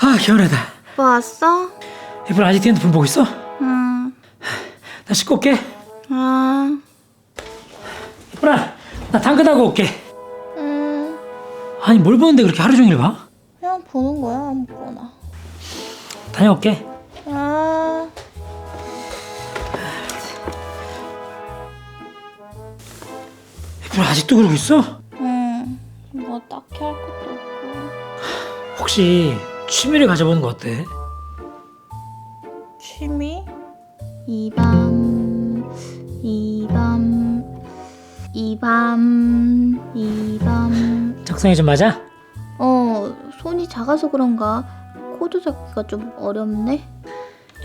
아 개운하다. 오빠 왔어? 이분 아직 핸드폰 보고 있어? 응. 나 씻고 올게. 아. 이쁜아, 나 당근하고 올게. 응. 아니 뭘 보는데 그렇게 하루 종일 봐? 그냥 보는 거야 아무거나. 다녀올게. 아. 이쁜아 아직도 그러고 있어? 혹시 취미를 가져보는 거 어때? 취미? 이밤 이밤 이밤 이밤 적성이 좀 맞아? 어 손이 작아서 그런가 코드 잡기가 좀 어렵네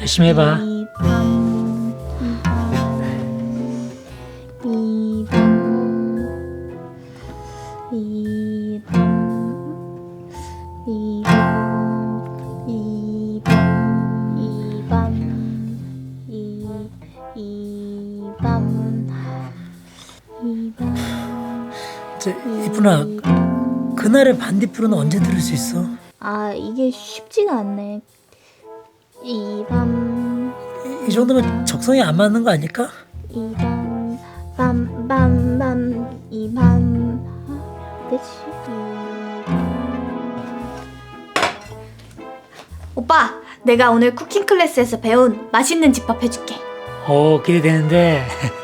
열심히 해봐. 이밤 이밤 이밤 이밤 이쁜아, 그날의 반딧불은 언제 들을 수 있어? 아 이게 쉽지가 않네 이 밤 이, 이 정도면 적성이 안 맞는 거 아닐까? 이밤 빰빰빰 이밤 그치 오빠 내가 오늘 쿠킹 클래스에서 배운 맛있는 집밥 해줄게 오 기대되는데.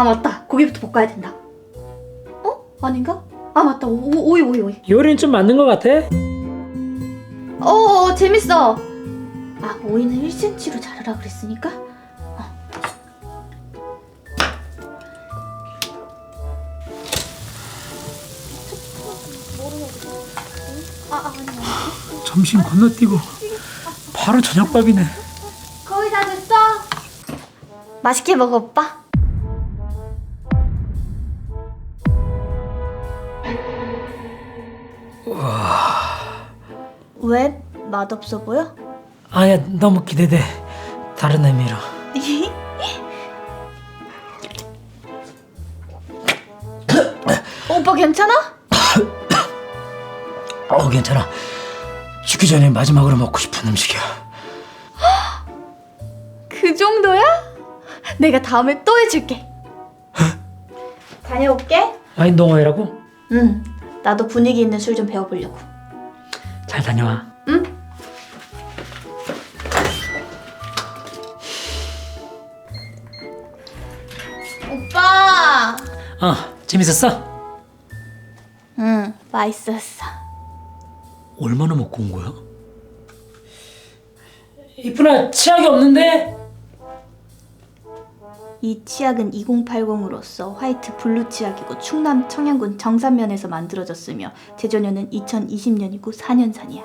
아 맞다 고기부터 볶아야 된다 어? 아닌가? 아 맞다 오, 오, 오이 오이 오이 요리는 좀 맞는 거 같아? 어, 어 재밌어. 아 오이는 1cm로 자르라 그랬으니까. 어. 아, 아, 아니, 아니. 점심 건너뛰고 바로 저녁밥이네. 거의 다 됐어. 맛있게 먹어 오빠. 왜 맛없어 보여? 아야 너무 기대돼. 다른 의미로. 오빠 괜찮아? 어 괜찮아. 죽기 전에 마지막으로 먹고 싶은 음식이야. 그 정도야? 내가 다음에 또 해줄게. 다녀올게. 와인 동호회라고? 응. 나도 분위기 있는 술 좀 배워보려고. 잘 다녀와. 응? 오빠. 어 재밌었어? 응, 맛있었어. 얼마나 먹고 온 거야? 이쁜아 치약이 없는데? 이 치약은 2080으로서 화이트 블루 치약이고 충남 청양군 정산면에서 만들어졌으며 제조년은 2020년이고 4년산이야.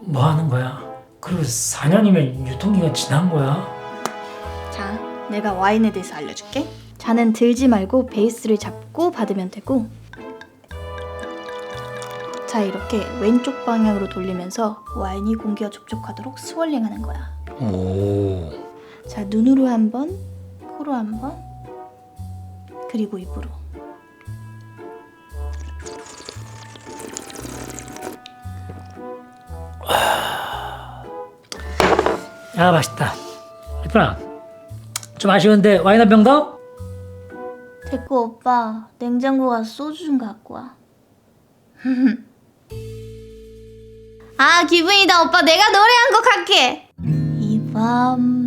뭐 하는 거야? 그리고 4년이면 유통기간 지난 거야? 자, 내가 와인에 대해서 알려줄게. 잔은 들지 말고 베이스를 잡고 받으면 되고. 자, 이렇게 왼쪽 방향으로 돌리면서 와인이 공기와 접촉하도록 스월링하는 거야. 오 자, 눈으로 한 번, 코로 한 번, 그리고 입으로. 야 맛있다 이쁜아 좀 아쉬운데 와인 한 병 더? 됐고 오빠 냉장고 가서 소주 좀 갖고 와. 아 기분이다 오빠 내가 노래한 곡 할게. 이밤